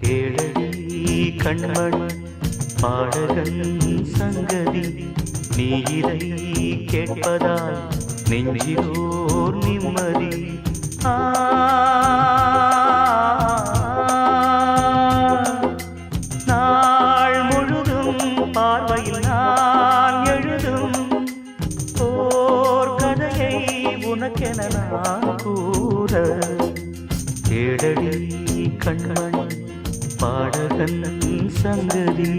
கேளடி கண்மணி பாடகன் சங்கதி நீ இதை கேட்பதால் நெஞ்சிலோர் நிம்மதி. ஆ கண்மணி பாடகன் சங்கதி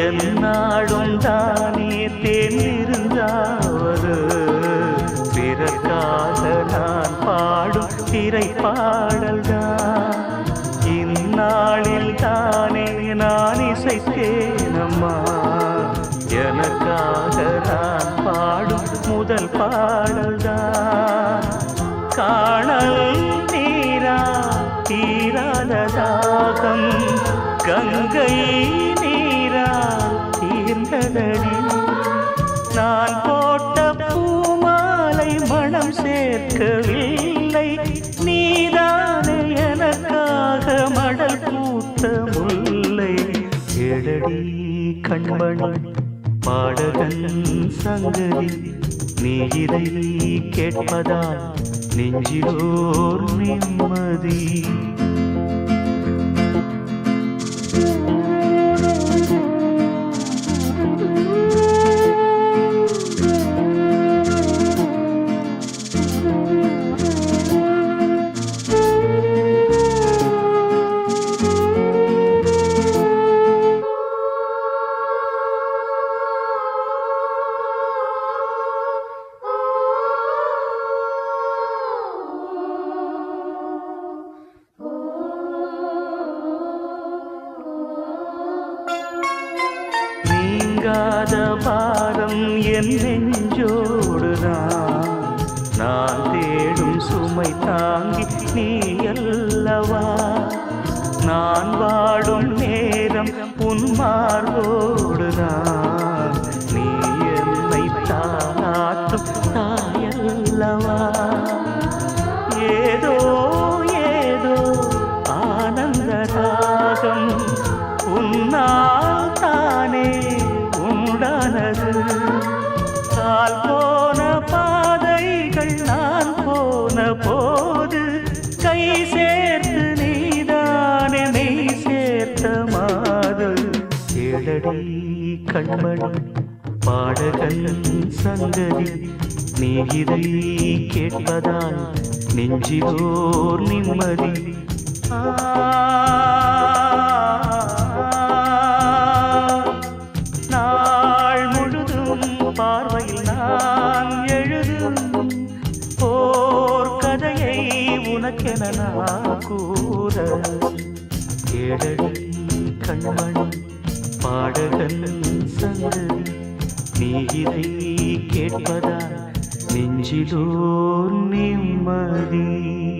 என்னாடும் தானே தேர்ந்திருந்தாவது பிறக்காத நான் பாடும் திரை பாடல்தான் இந்நாளில் தானே நான் இசைத்தேனம்மா. எனக்காக நான் பாடும் முதல் பாடல்தான். காணல் நீரா தீராத தாகம் கங்கை நீ மலரடி நான் போட்ட பூமாலை மனம் சேர்க்கவில்லை. நீதானே எனக்காக மடல் பூத்த முல்லை எடடி கண்மணி பாடகன் சங்கதி நீ இதை கேட்பதால் நெஞ்சிலோர் நிம்மதி. நீங்காத பாரம் என் நெஞ்சோடுதான். நான் தேடும் சுமை தாங்கி நீ அல்லவா? நான் வாடும் நேரம் உன் மார்போடுதான். கேளடி கண்மணி பாடகன் சங்கதி நீ இதை கேட்பதால் நெஞ்சிலோர் நிம்மதி. நாள் முழுதும் பார்வையில் நான் எழுதும் போர் கதையை உனக்கென நான் கூற கேளடி கண்மணி பாடகன் சங்கு. நீ இதை கேட்பதா? நெஞ்சிலோர் நிம்மதி.